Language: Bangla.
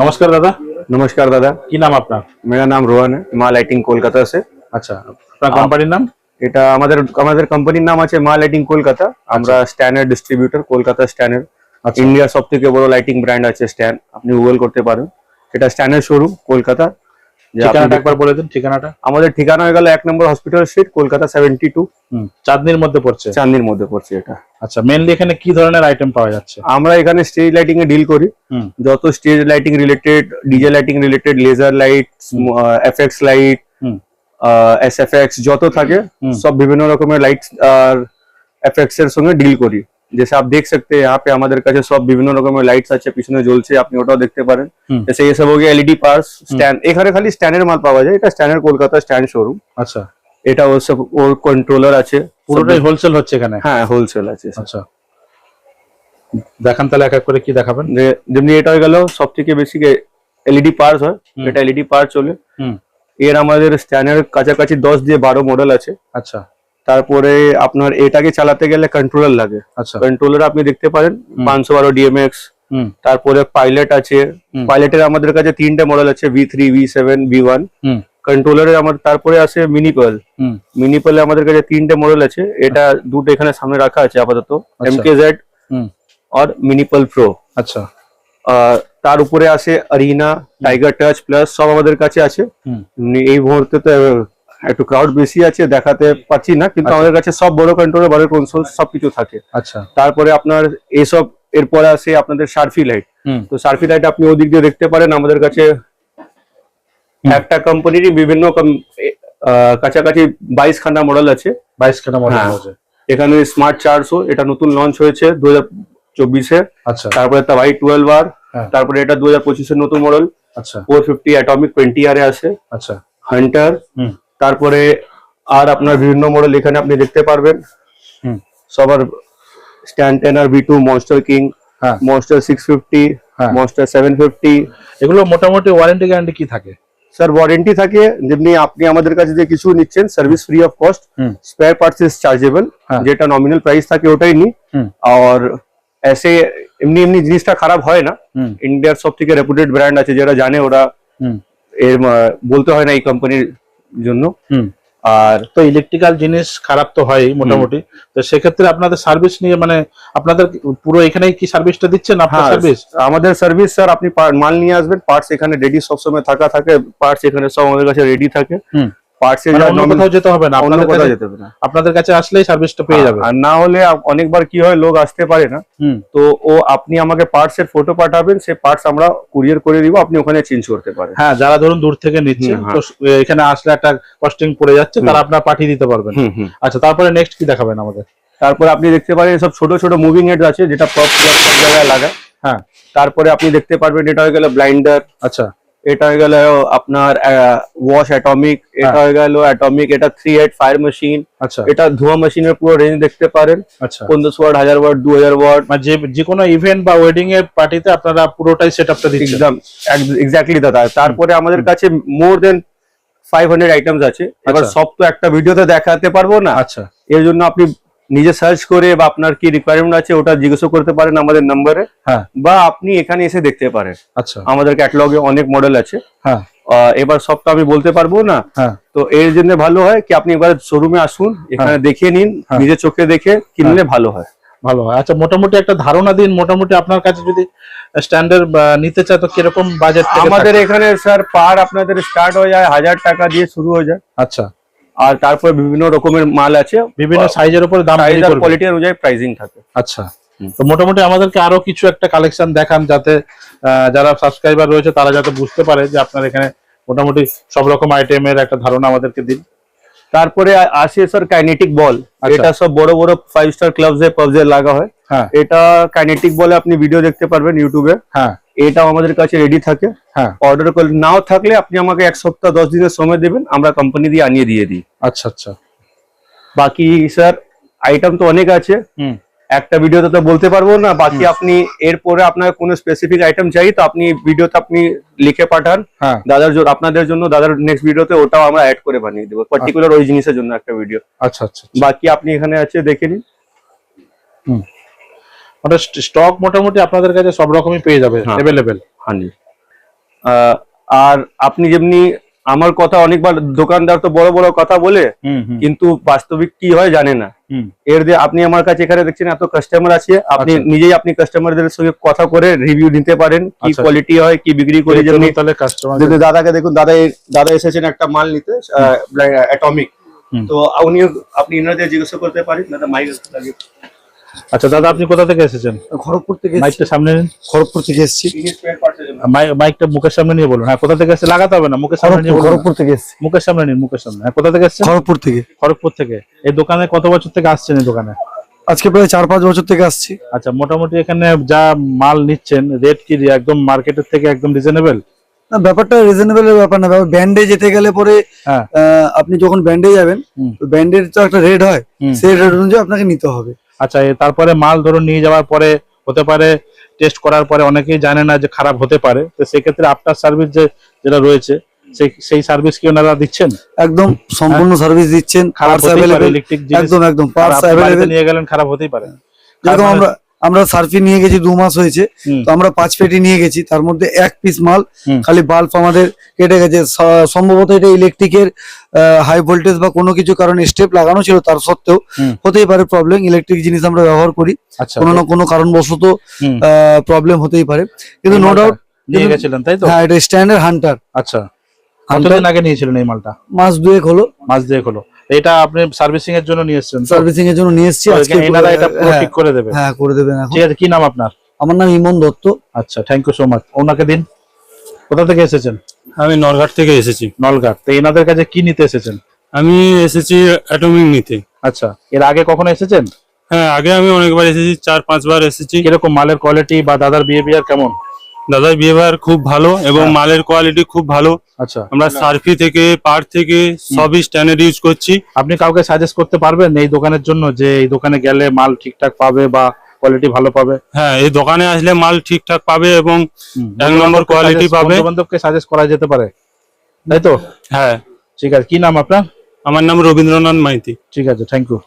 নমস্কার দাদা। নমস্কার দাদা। কি নাম আপনার? মেয়ের নাম রোহান মা লাইটিং কলকাতা সে আচ্ছা আপনার কোম্পানির নাম? এটা আমাদের আমাদের কোম্পানির নাম আছে মা লাইটিং কলকাতা। আচ্ছা। আমরা স্ট্যান্ডার্ড ডিস্ট্রিবিউটর কলকাতা স্ট্যান্ডার্ড ইন্ডিয়ার সব থেকে বড় লাইটিং ব্র্যান্ড আছে স্ট্যান্ড আপনি গুগল করতে পারেন। এটা স্ট্যান্ডার্ড শোরুম কলকাতা। ঠিকানাটা একবার বলে দিন ঠিকানাটা। আমাদের ঠিকানা হয়ে গেল এক নম্বর hospital street Kolkata seventy two হুম চাঁদনির মধ্যে পড়ছে? চাঁদির মধ্যে পড়ছে এটা। আচ্ছা মেনলি এখানে কি ধরনের আইটেম পাওয়া যাচ্ছে? আমরা এখানে স্টেজ লাইটিং এ ডিল করি। হুম। যত stage lighting related DJ lighting related laser light FX light hmm. S F যত থাকে। सब বিভিন্ন রকমের লাইট আর এফএক্স এর সঙ্গে ডিল করি। जैसे आप देख सकते हैं यहाँ पे আমাদের কাছে সব বিভিন্ন রকমের লাইটস আছে পিছনে জ্বলছে আপনি ওটাও দেখতে পারেন হুম। जैसे ये सब हो गया एलईडी पार्ट्स স্ট্যান্ড এখানে খালি স্ট্যান্ডের মাল পাওয়া যায় এটা স্ট্যান্ডের কলকাতা স্ট্যান্ড শোরুম আচ্ছা এটা ওর সব ওর কন্ট্রোলার আছে পুরোটাই হোলসেল হচ্ছে এখানে হ্যাঁ হোলসেল আছে আচ্ছা দেখান তাহলে এক এক করে কি দেখাবেন যে যেমনি এটা হয়ে গেল সব থেকে বেশি এলইডি পার্টস হয় হুম। এটা এলইডি পার্ট চলে হুম এর আমাদের স্ট্যান্ডের কাছাকাছি দশ দিয়ে বারো মডেল আছে আচ্ছা তারপরে আপনার এটাকে চালাতে গেলে কন্ট্রোলার লাগে। আচ্ছা। কন্ট্রোলার আপনি দেখতে পারেন পাঁচশো বারো ডিএমএক্স তারপরে পাইলট আছে। পাইলটের আমাদের কাছে তিনটে মডেল আছে V three V seven V one হুম। কন্ট্রোলারের আমার তারপরে আছে মিনিপল হুম। মিনিপলে আমাদের কাছে তিনটে মডেল আছে। এটা দুটো এখানে সামনে রাখা আছে আপাতত। এম কে জেড আর মিনিপল প্রো আচ্ছা। তার উপরে আছে আরিনা টাইগার টাচ প্লাস সব আমাদের কাছে আছে। এই মুহূর্তে তো একটু ক্রাউড বেশি আছে দেখাতে পাচ্ছি না কিন্তু আচ্ছা। আমাদের কাছে সব বড় কন্ট্রোলার বড় কনসোল সবকিছু থাকে। আচ্ছা। তারপরে আপনার এইসব এরপরে আছে আপনাদের সার্ফি লাইট তো সার্ফি লাইট আপনি ওদিক দিয়ে দেখতে পারেন আমাদের কাছে একটা কোম্পানিরই বিভিন্ন কাছাকাছি বাইশ খানা মডেল আছে। বাইশ খানা মডেল হ্যাঁ। হয়েছে এখানে স্মার্ট চারশো এটা নতুন লঞ্চ হয়েছে দু হাজার চব্বিশে। আচ্ছা। তারপরে ভাই টুয়েলভ আর। তারপরে এটা দু হাজার পঁচিশের নতুন মডেল আচ্ছা। ফোর ফিফটি অ্যাটমিক টোয়েন্টি আর আছে। আচ্ছা। হান্টার তারপরে আর আপনার বিভিন্ন মডেল এখানে আপনি দেখতে পারবেন। সবার স্ট্যান্ড টেন আর B two monster king monster six fifty. Monster seven fifty এগুলো মোটামুটি ওয়ারেন্টি গ্যারান্টি কি থাকে? স্যার ওয়ারেন্টি থাকে যেমনি আপনি আমাদের কাছে যে কিছু নিচ্ছেন service free of cost spare parts is chargeable. যেটা নমিনাল প্রাইস থাকে ওটাই নি আর এসে এমনি এমনি জিনিসটা খারাপ হয় না। ইন্ডিয়ার সব থেকে রেপুটেড ব্র্যান্ড আছে যারা জানে ওরা এর বলতে হয় না এই কোম্পানির জন্য। আর তো ইলেকট্রিক্যাল জিনিস খারাপ তো হয় মোটামুটি। তো সেক্ষেত্রে আপনাদের সার্ভিস নিয়ে মানে আপনাদের পুরো এখানেই কি সার্ভিসটা দিচ্ছেন আপনার হ্যাঁ, সার্ভিস আমাদের সার্ভিস স্যার আপনি মাল নিয়ে আসবেন পার্টস এখানে রেডি সবসময় থাকা থাকে পার্টস এখানে সব আমাদের কাছে রেডি থাকে। পার্টস এর মানে nominal- কোথাও যেতে হবে না অন্য আপনাদের কোথাও কাছে যেতে হবে না। আপনাদের কাছে আসলেই সার্ভিসটা পেয়ে যাবে। আর না হলে অনেকবার কি হয় লোক আসতে পারে না। তো ও আপনি আমাকে পার্টস এর ফটো পাঠাবেন পার্টস আমরা কুরিয়ার করে দিব আপনি ওখানে চেঞ্জ করতে পারেন। হ্যাঁ যারা ধরুন দূর থেকে নিচ্ছে হ্যাঁ। তো এখানে আসলে একটা কস্টিং পড়ে যাচ্ছে তারা আপনারা পাঠিয়ে দিতে পারবেন। আচ্ছা তারপরে নেক্সট কি দেখাবেন আমাদের? তারপরে আপনি দেখতে পারেন সব ছোট ছোট মুভিং হেড আছে যেটা সব জায়গায় লাগায়। হ্যাঁ। তারপরে আপনি দেখতে পারবেন এটা হয়ে গেল ব্লাইন্ডার আচ্ছা। এটা হয়ে গেল আপনার ওয়াশ অ্যাটমিক এটা হ্যাঁ। হয়ে গেল অ্যাটমিক এটা থ্রি হেড ফায়ার মেশিন আচ্ছা। এটা ধোয়া মেশিনের পুরো রেঞ্জ দেখতে পারেন। আচ্ছা। পনেরোশো ওয়াট হাজার ওয়াট দু হাজার ওয়াট মানে যে যে কোনো ইভেন্ট বা ওয়েডিং এর পার্টিতে আপনারা পুরোটাই সেট আপটা দিচ্ছেন। একদম এক্স্যাক্টলি দাদা। তারপরে আমাদের কাছে more than five hundred items আছে। এবার আচ্ছা। সব তো একটা ভিডিওতে দেখাতে পারব না। আচ্ছা। এর জন্য আপনি নিজে সার্চ করে বা আপনার কি রিকোয়ারমেন্ট আছে ওটা জিজ্ঞেস করতে পারেন আমাদের নাম্বারে হ্যাঁ। বা আপনি এখানে এসে দেখতে পারেন। আচ্ছা। আমাদের ক্যাটালগে অনেক মডেল আছে। হ্যাঁ। এবার সব তো আমি বলতে পারব না? হ্যাঁ। তো এর জন্য ভালো হয় কি আপনি এবার শোরুমে আসুন এখানে দেখে নিন হ্যাঁ। নিজের চোখে দেখে কিনলে ভালো হয়। ভালো হয়। আচ্ছা মোটামুটি একটা ধারণা দিন মোটামুটি আপনার কাছে যদি স্ট্যান্ডার্ড নিতে চায় তো কীরকম বাজেট আমাদের এখানে স্যার পার আপনাদের স্টার্ট হয়ে যায় হাজার টাকা দিয়ে শুরু হয়ে যায়। আচ্ছা। আর তারপরে বিভিন্ন রকমের মাল আছে বিভিন্ন সাইজের উপরে দাম সাইজ আর কোয়ালিটি অনুযায়ী প্রাইসিং থাকে। আচ্ছা। তো মোটামুটি আমাদেরকে আরও কিছু একটা কালেকশন দেখান যাতে যারা সাবস্ক্রাইবার রয়েছে তারা যাতে বুঝতে পারে যে আপনার এখানে মোটামুটি সব রকম আইটেমের একটা ধারণা আমাদেরকে দিন। তারপরে আসে স্যার কাইনেটিক বল। এটা সব বড় বড় ফাইভ স্টার ক্লাবস এ পাবজে লাগা হয়। হ্যাঁ। এটা কাইনেটিক বলে আপনি ভিডিও দেখতে পারবেন ইউটিউবে হ্যাঁ। এটাও আমাদের কাছে রেডি থাকে। হ্যাঁ। অর্ডার করলে নাও থাকলে আপনি আমাকে এক সপ্তাহ দশ দিনের সময় দেবেন আমরা কোম্পানি দিয়ে আনিয়ে দিয়ে দিই। আচ্ছা আচ্ছা। বাকি স্যার আইটেম তো অনেক আছে। হুম। একটা ভিডিওতে তো বলতে পারব না বাকি আপনি এরপরে আপনার কোনো স্পেসিফিক আইটেম চাই তো আপনি ভিডিওতে আপনি লিখে পাঠান। হ্যাঁ। দাদার জন্য আপনাদের জন্য দাদার নেক্সট ভিডিওতে ওটাও আমরা অ্যাড করে বানিয়ে দেবো পার্টিকুলার ওই জিনিসের জন্য একটা ভিডিও আচ্ছা আচ্ছা বাকি আপনি এখানে আছে দেখে নিন। হুম মানে স্টক মোটামুটি আপনাদের কাছে সব রকমই পেয়ে যাবে। অ্যাভেলেবেল हाँ আহ, আর আপনি যেমনি আমার কথা অনেকবার দোকানদার তো বড় বড় কথা বলে কিন্তু বাস্তবিক কি হয় জানে না। এর যে আপনি আমার কাছে এখানে দেখছেন এত কাস্টমার আছে আপনি আচ্ছা। নিজেই আপনি কাস্টমারদের সঙ্গে কথা করে রিভিউ নিতে পারেন কি আচ্ছা। কোয়ালিটি হয় কি বিক্রি করে যেমনি। তাহলে কাস্টমার দাদাকে দেখুন দাদা দাদা এসেছেন একটা মাল নিতে অ্যাটমিক তো উনি আপনি ইনাদের জিজ্ঞাসা করতে পারেন দাদা মাইক লাগে আচ্ছা দাদা আপনি কোথা থেকে এসেছেন? খড়গপুর থেকে মাইকটা সামনে নিন। খড়গপুর থেকে এসেছি। মাই- মাইকটা মুখের সামনে নিয়ে বলুন। হ্যাঁ কোথা থেকে এসে লাগাতে হবে না মুখের সামনে নিয়ে খড়গপুর থেকে এসেছি। মুখের সামনে নিন মুখের সামনে। হ্যাঁ কোথা থেকে এসেছেন? খড়গপুর থেকে। খড়গপুর থেকে। এই দোকানে কত বছর থেকে আসছেন এই দোকানে? আজকে প্রায় চার পাঁচ বছর থেকে আসছি। আচ্ছা মোটামুটি এখানে যা মাল নিচ্ছেন রেট কি একদম মার্কেটের থেকে একদম রিজনেবল না ব্যাপারটা রিজনেবল এর ব্যাপার না। ব্যান্ডে যেতে গেলে পরে হ্যাঁ। আহ, আপনি যখন ব্যান্ডে যাবেন ব্যান্ডের তো একটা রেট হয়। সেই রেট অনুযায়ী আপনাকে নিতে হবে। আচ্ছা তারপরে মাল ধরুন নিয়ে যাওয়ার পরে হতে পারে টেস্ট করার পরে অনেকেই জানে না যে খারাপ হতে পারে। তো সেক্ষেত্রে আফটার সার্ভিস যে যেটা রয়েছে সেই সার্ভিস কি ওনারা দিচ্ছেন? একদম সম্পূর্ণ সার্ভিস দিচ্ছেন খারাপ ইলেকট্রিক একদম একদম নিয়ে গেলেন খারাপ হতেই পারে। যেরকম আমরা আমরা সার্ফি নিয়ে গেছি দু মাস হয়েছে তো আমরা পাঁচ পেটি নিয়ে গেছি তার মধ্যে এক পিস মাল খালি বাল্ব আমাদের কেটে গেছে। সম্ভবত এটা ইলেকট্রিকের হাই ভোল্টেজ বা কোনো কিছু কারণে স্টেপ লাগানো ছিল তার সত্ত্বেও হতেই পারে প্রবলেম ইলেকট্রিক জিনিস আমরা ব্যবহার করি। আচ্ছা। কোনো না কোনো কারণবশত। প্রবলেম হতেই পারে। কিন্তু নো ডাউট নিয়ে গেছিলেন তাই তো? হ্যাঁ এটা স্ট্যান্ডার্ড হান্টার আচ্ছা। হান্টার কতদিন আগে নিয়েছিলেন এই মালটা? মাস দুয়েক হলো। মাস দুয়েক হলো। এটা আপনি সার্ভিসিং এর জন্য নিয়ে এসেছেন সার্ভিসিং এর জন্য নিয়ে এসেছি। আজকে এনারা এটা পুরো হ্যাঁ, ঠিক করে দেবে। হ্যাঁ করে দেবেন এখন। ঠিক আছে কি নাম আপনার? আমার নাম ইমন দত্ত। আচ্ছা থ্যাংক ইউ সো মাচ ওনাকে দিন। কোথা থেকে এসেছেন? আমি নরঘাট থেকে এসেছি। নলঘাট। তো এনাদের কাছে কি নিতে এসেছেন? আমি এসেছি অ্যাটমিক নিতে। আচ্ছা এর আগে কখনো এসেছেন? হ্যাঁ আগে আমি অনেকবার এসেছি চার পাঁচবার এসেছি। কীরকম মালের কোয়ালিটি বা দাদার বিহেভিয়ার কেমন? দাদার বিহেভিয়ার খুব ভালো এবং হ্যাঁ। মালের কোয়ালিটি খুব ভালো। আচ্ছা। আমরা সার্ফি থেকে পার থেকে সবই স্ট্যান্ডার্ড ইউজ করছি। আপনি কাউকে সাজেস্ট করতে পারবেন এই দোকানের জন্য যে এই দোকানে গেলে মাল ঠিকঠাক পাবে বা কোয়ালিটি ভালো পাবে? হ্যাঁ এই দোকানে আসলে মাল ঠিকঠাক পাবে এবং এক নম্বর কোয়ালিটি পাবে। বন্ধু বান্ধবকে সাজেস্ট করা যেতে পারে। তাই তো? হ্যাঁ। ঠিক আছে। কি নাম আপনার? আমার নাম রবীন্দ্রনাথ মাইতি। ঠিক আছে। Thank you